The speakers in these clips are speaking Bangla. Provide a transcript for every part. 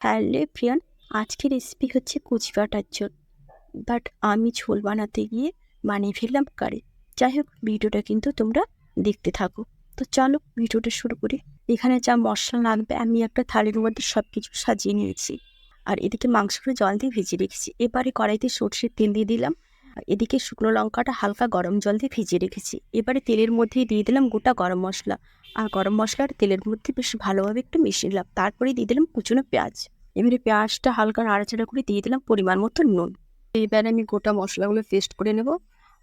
হ্যালো, প্রিয়ান। আজকের রেসিপি হচ্ছে কুচি পাটার ঝোল। বাট আমি ঝোল বানাতে গিয়ে বানিয়ে ফেললাম কারি যাই হোক, ভিডিওটা কিন্তু তোমরা দেখতে থাকো। তো চলো, ভিডিওটা শুরু করি। এখানে যা মশলা লাগবে, আমি একটা থালির মধ্যে সব কিছু সাজিয়ে নিয়েছি। আর এদিকে মাংসগুলো জল দিয়ে ভেজে রেখেছি। এবারে কড়াইতে সর্ষের তেল দিয়ে দিলাম। এদিকে শুকনো লঙ্কাটা হালকা গরম জল দিয়ে ভিজিয়ে রেখেছি। এবারে তেলের মধ্যেই দিয়ে দিলাম গোটা গরম মশলা। আর গরম মশলার তেলের মধ্যে বেশ ভালোভাবে একটু মিশিয়ে নিলাম। তারপরে দিয়ে দিলাম কুচনো পেঁয়াজ। এবারে পেঁয়াজটা হালকা নাড়াচাড়া করে দিয়ে দিলাম পরিমাণ মতো নুন। এবারে আমি গোটা মশলাগুলো পেস্ট করে নেব।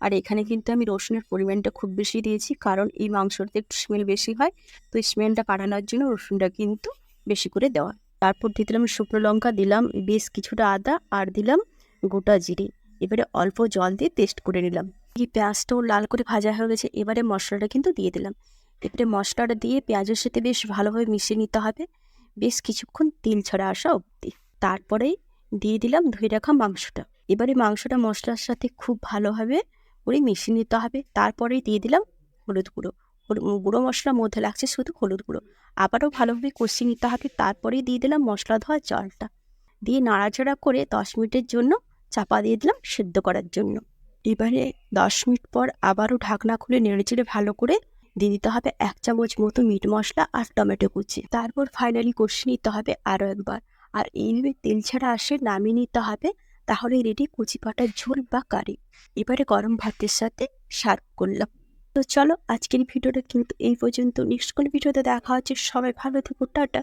আর এখানে কিন্তু আমি রসুনের পরিমাণটা খুব বেশি দিয়েছি, কারণ এই মাংসতে একটু স্মেল বেশি হয়। তো স্মেলটা কাটানোর জন্য রসুনটা কিন্তু বেশি করে দেওয়া। তারপর দিয়ে দিলাম শুকনো লঙ্কা, দিলাম বেশ কিছুটা আদা, আর দিলাম গোটা জিরে। এবারে অল্প জল দিয়ে পেস্ট করে নিলাম। পেঁয়াজটাও লাল করে ভাজা হয়ে গেছে, এবারে মশলাটা কিন্তু দিয়ে দিলাম। এবারে মশলাটা দিয়ে পেঁয়াজের সাথে বেশ ভালোভাবে মিশিয়ে নিতে হবে। বেশ কিছুক্ষণ তেল ছড়া আসা অবধি। তারপরেই দিয়ে দিলাম ধুয়ে রাখা মাংসটা। এবারে মাংসটা মশলার সাথে খুব ভালোভাবে করে মিশিয়ে নিতে হবে। তারপরেই দিয়ে দিলাম হলুদ গুঁড়ো। গুঁড়ো মশলার মধ্যে লাগছে শুধু হলুদ গুঁড়ো। আবারও ভালোভাবে কষিয়ে নিতে হবে। তারপরেই দিয়ে দিলাম মশলা ধোয়া জলটা। দিয়ে নাড়াচাড়া করে দশ মিনিটের জন্য চাপা দিয়ে দিলাম সেদ্ধ করার জন্য। এবারে দশ মিনিট পর আবারও ঢাকনা খুলে নেড়েচেড়ে ভালো করে দিয়ে দিতে হবে এক চামচ মতো মিট মশলা আর টমেটো কুচি। তারপর ফাইনালি কষিয়ে নিতে হবে আরও একবার। আর এইভাবে তেল ছাড়া আসে নামিয়ে নিতে হবে, তাহলে রেডি কুচি পাটার ঝোল বা কারি। এবারে গরম ভাতের সাথে সার্ভ করলাম। তো চলো আজকের ভিডিওটা কিন্তু এই পর্যন্ত। নেক্সট কোনো ভিডিওতে দেখা হচ্ছে। সবাই ভালো থেকো, টাটা।